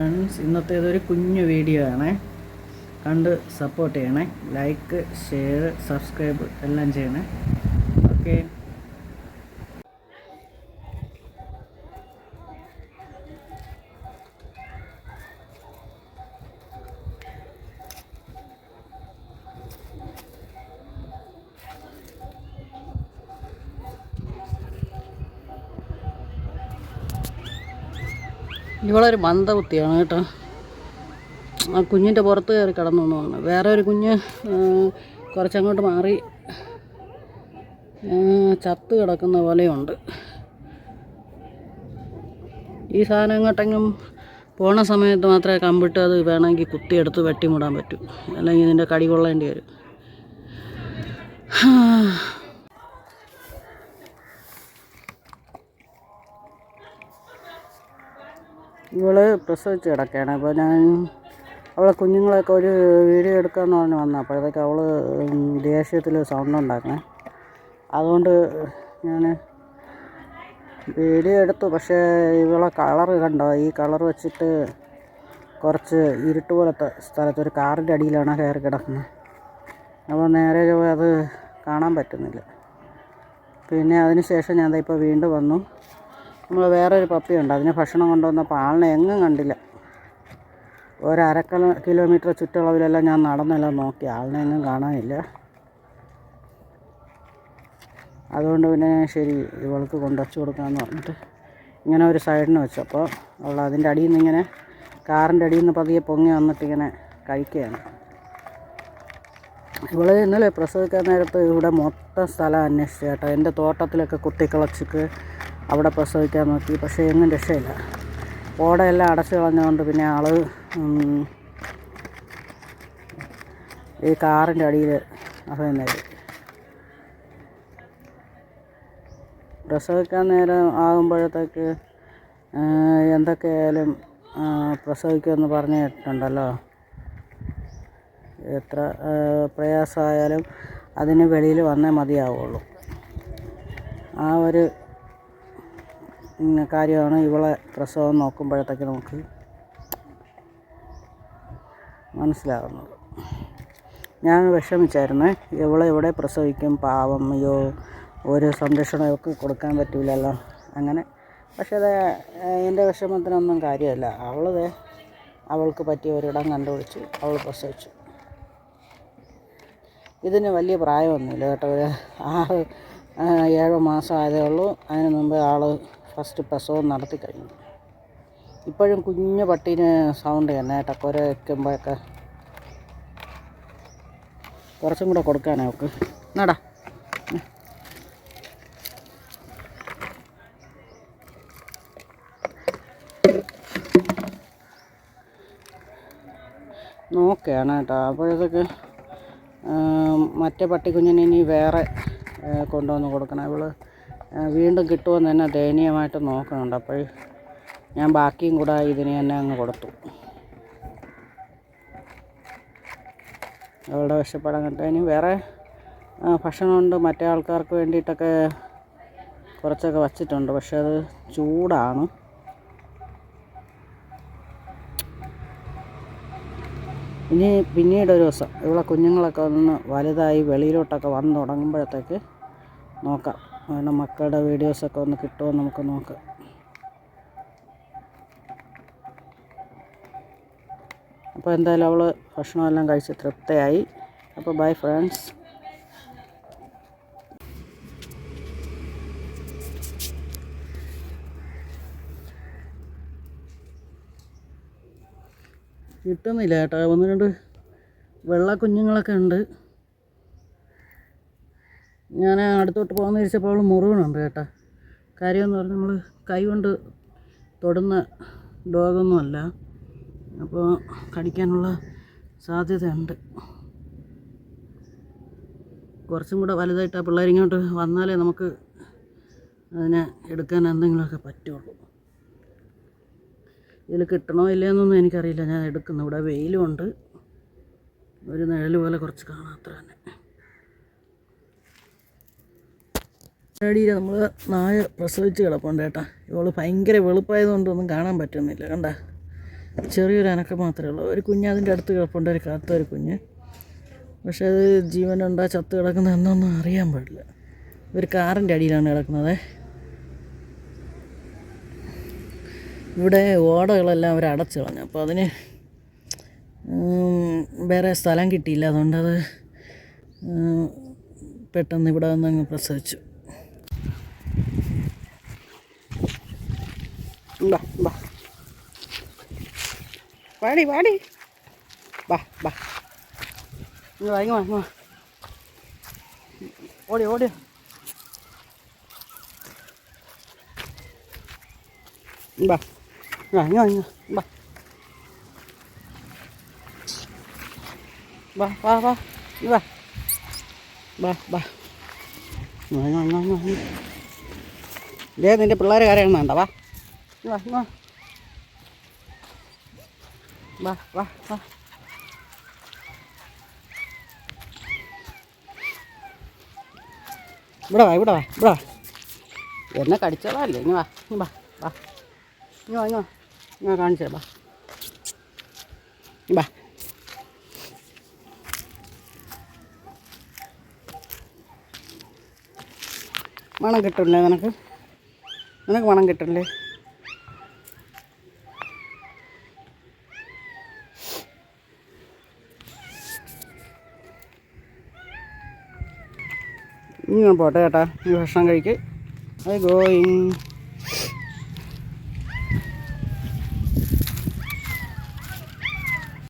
Friends ഇന്നത്തേതൊരു കുഞ്ഞു video ആണേ. കണ്ട് സപ്പോർട്ട് ചെയ്യണേ. ലൈക്ക് ഷെയർ സബ്സ്ക്രൈബ് എല്ലാം ചെയ്യണേ. ഓക്കെ ഇവളൊരു മന്ദബുദ്ധിയാണ് കേട്ടോ. ആ കുഞ്ഞിന്റെ പുറത്ത് കയറി കിടന്നു തോന്നുന്നു വേറെ ഒരു കുഞ്ഞ് കുറച്ചങ്ങോട്ട് മാറി ചത്ത് കിടക്കുന്ന പോലെയുണ്ട്. ഈ സാധനം എങ്ങോട്ടെങ്കിലും പോണ സമയത്ത് മാത്രമേ കമ്പിട്ട് അത് വേണമെങ്കിൽ കുത്തിയെടുത്ത് വെട്ടിമുടാൻ പറ്റൂ. അല്ലെങ്കിൽ ഇതിന്റെ കടി കൊള്ളേണ്ടി വരും. ഇവൾ പ്രസവിച്ച് കിടക്കുകയാണ്. അപ്പോൾ ഞാൻ അവളെ കുഞ്ഞുങ്ങളെയൊക്കെ ഒരു വീഡിയോ എടുക്കാമെന്ന് പറഞ്ഞ് വന്നു അപ്പോഴത്തേക്ക് അവൾ ദേഷ്യത്തിൽ സൗണ്ട് ഉണ്ടാക്കണേ അതുകൊണ്ട് ഞാൻ വീഡിയോ എടുത്തു. പക്ഷേ ഇവളെ കളറ് കണ്ടോ? ഈ കളർ വെച്ചിട്ട് കുറച്ച് ഇരുട്ട് പോലത്തെ സ്ഥലത്ത് ഒരു കാറിന്റെ അടിയിലാണ് കയറി കിടക്കുന്നത്. അപ്പോൾ നേരെ അത് കാണാൻ പറ്റുന്നില്ല. പിന്നെ അതിന് ശേഷം ഞാൻ ഇപ്പോൾ വീണ്ടും വന്നു. നമ്മൾ വേറൊരു പപ്പിയുണ്ട്. അതിനെ ഭക്ഷണം കൊണ്ടുവന്നപ്പോൾ ആളിനെ എങ്ങും കണ്ടില്ല. ഒരു അര കിലോമീറ്റർ ചുറ്റളവിലെല്ലാം ഞാൻ നടന്നെല്ലാം നോക്കി. ആളിനെ എങ്ങും കാണാനില്ല. അതുകൊണ്ട് പിന്നെ ശരി ഇവൾക്ക് കൊണ്ടുവച്ച് കൊടുക്കാമെന്ന് പറഞ്ഞിട്ട് ഇങ്ങനെ ഒരു സൈഡിന് വെച്ചു. അപ്പോൾ അവൾ അതിന്റെ അടിയിൽ നിന്ന് ഇങ്ങനെ കാറിന്റെ അടിയിൽ നിന്ന് പതിയെ പൊങ്ങി വന്നിട്ട് ഇങ്ങനെ കഴിക്കുകയാണ്. ഇവൾ ഇന്നലെ പ്രസവിക്കാൻ നേരത്ത് ഇവിടെ മൊത്തം സ്ഥലം അന്വേഷിച്ചു കേട്ടോ. എന്റെ തോട്ടത്തിലൊക്കെ കുത്തിക്കളച്ചിട്ട് അവിടെ പ്രസവിക്കാൻ നോക്കി. പക്ഷേ എങ്ങും രക്ഷയില്ല. ഓടയെല്ലാം അടച്ചു കളഞ്ഞുകൊണ്ട് പിന്നെ ആൾ ഈ കാറിന്റെ അടിയിൽ അഭിനയത് പ്രസവിക്കാൻ നേരം ആകുമ്പോഴത്തേക്ക് എന്തൊക്കെയായാലും പ്രസവിക്കുമെന്ന് പറഞ്ഞിട്ടുണ്ടല്ലോ. എത്ര പ്രയാസമായാലും അതിന് വെളിയിൽ വന്നേ മതിയാവുള്ളൂ. ആ ഒരു കാര്യമാണ് ഇവളെ പ്രസവം നോക്കുമ്പോഴത്തേക്ക് നമുക്ക് മനസ്സിലാകുന്നത് ഞാൻ വിഷമിച്ചായിരുന്നു ഇവളെ ഇവിടെ പ്രസവിക്കും പാവം അയ്യോ ഒരു സംരക്ഷണമൊക്കെ കൊടുക്കാൻ പറ്റില്ലല്ലോ അങ്ങനെ. പക്ഷേ അത് എന്റെ വിഷമത്തിനൊന്നും കാര്യമല്ല. അവളത് അവൾക്ക് പറ്റിയ ഒരിടം കണ്ടുപിടിച്ച് അവൾ പ്രസവിച്ചു. ഇതിന് വലിയ പ്രായമൊന്നുമില്ല കേട്ടോ. ഒരു ആറ് ഏഴോ മാസം ആയതേ ഉള്ളൂ. അതിന് മുമ്പ് ആൾ ഫസ്റ്റ് പ്രസവം നടത്തി കഴിഞ്ഞു. ഇപ്പോഴും കുഞ്ഞു പട്ടീന് സൗണ്ട് തന്നെ കേട്ടോ. കുര വയ്ക്കുമ്പോഴൊക്കെ കുറച്ചും കൂടെ കൊടുക്കാനേ അവൾക്ക്. നടാ. നോക്കുകയാണ് കേട്ടോ. അപ്പോഴത്തേക്ക് മറ്റേ പട്ടിക്കുഞ്ഞിന് ഇനി വേറെ കൊണ്ടുവന്ന് കൊടുക്കണം. ഇവൾ വീണ്ടും കിട്ടുമെന്ന് തന്നെ ദയനീയമായിട്ട് നോക്കുന്നുണ്ട്. അപ്പോൾ ഞാൻ ബാക്കിയും കൂടെ ഇതിന് തന്നെ അങ്ങ് കൊടുത്തു. അവളുടെ വിശപ്പാടം കണ്ട്. ഇനി വേറെ ഭക്ഷണമുണ്ട്. മറ്റേ ആൾക്കാർക്ക് വേണ്ടിയിട്ടൊക്കെ കുറച്ചൊക്കെ വച്ചിട്ടുണ്ട്. പക്ഷേ അത് ചൂടാണ്. ഇനി പിന്നീട് ഒരു ദിവസം ഇവിടെ കുഞ്ഞുങ്ങളൊക്കെ ഒന്ന് വലുതായി വെളിയിലോട്ടൊക്കെ വന്ന് തുടങ്ങുമ്പോഴത്തേക്ക് നോക്കാം. അതിന്റെ മക്കളുടെ വീഡിയോസൊക്കെ ഒന്ന് കിട്ടുമോ നമുക്ക് നോക്കാം. അപ്പോൾ എന്തായാലും അവൾ ഭക്ഷണമെല്ലാം കഴിച്ച് തൃപ്തയായി. അപ്പോൾ ബൈ ഫ്രണ്ട്സ്. കിട്ടുന്നില്ല കേട്ടോ. ഒന്ന് രണ്ട് വെള്ള കുഞ്ഞുങ്ങളൊക്കെ ഉണ്ട്. ഞാൻ അടുത്തോട്ട് പോകാൻ തിരിച്ചപ്പോൾ അവൾ മുറിവണുണ്ട് കേട്ടോ. കാര്യമെന്ന് പറഞ്ഞാൽ നമ്മൾ കൈ കൊണ്ട് തൊടുന്ന ഡോഗൊന്നുമല്ല. അപ്പോൾ കടിക്കാനുള്ള സാധ്യതയുണ്ട്. കുറച്ചും കൂടെ വലുതായിട്ട് ആ പിള്ളേരിങ്ങോട്ട് വന്നാലേ നമുക്ക് അതിനെ എടുക്കാൻ എന്തെങ്കിലുമൊക്കെ പറ്റുള്ളൂ. ഇതിൽ കിട്ടണോ ഇല്ലയെന്നൊന്നും എനിക്കറിയില്ല. ഞാൻ എടുക്കുന്നു. ഇവിടെ വെയിലുമുണ്ട് ഒരു നിഴൽ പോലെ കുറച്ച് കാണാം. അത്ര തന്നെ. അടിയിൽ നമ്മൾ നായ പ്രസവിച്ച് കിടപ്പുണ്ട് ചേട്ടാ ഇവൾ ഭയങ്കര വെളുപ്പായതുകൊണ്ടൊന്നും കാണാൻ പറ്റുന്നില്ല. കണ്ട? ചെറിയൊരു അനക്കം മാത്രമേ ഉള്ളൂ. ഒരു കുഞ്ഞ് അതിന്റെ അടുത്ത് കിടപ്പുണ്ട്. ഒരു കാത്ത ഒരു കുഞ്ഞ്. പക്ഷേ അത് ജീവനുണ്ടോ ചത്ത് കിടക്കുന്നത് എന്നൊന്നും അറിയാൻ പാടില്ല. ഒരു കാറിന്റെ അടിയിലാണ് കിടക്കുന്നത്. ഇവിടെ ഓടകളെല്ലാം അവർ അടച്ചു കളഞ്ഞു. അപ്പോൾ അതിന് വേറെ സ്ഥലം കിട്ടിയില്ല. അതുകൊണ്ട് അത് പെട്ടെന്ന് ഇവിടെ വന്ന് അങ്ങ് പ്രസവിച്ചു ബാ വാടി വാടി. വാ വാ ഓടി ഓടി. ബാ. വാ ഇങ്ങ് വാ ba ba ba ba വാ ba ba ba ബാ ഇങ്ങ് വാ ഇങ്ങ് വാ ഇങ്ങ് വാ ഇങ്ങ് വാ ഇതേ നിന്റെ പിള്ളേർ കരയണമെന്നുണ്ട വാ വാ വാ വാ വാ വാ ഇവിടെ വാ ഇവിടെ വാ ഇവിടെ വാ എന്നെ കടിച്ചോളാല്ലേ ഇനി വാ ഇനി വാ വാ ഇനി വാ ഇനി വാ വാ കാണിച്ചു ബാ. വാ മണം കിട്ടില്ലേ നിനക്ക്? നിനക്ക് മണം കിട്ടില്ലേ ഇനി ഞാൻ പോട്ടെ ചേട്ടാ ഈ ഭക്ഷണം കഴിക്ക്. I going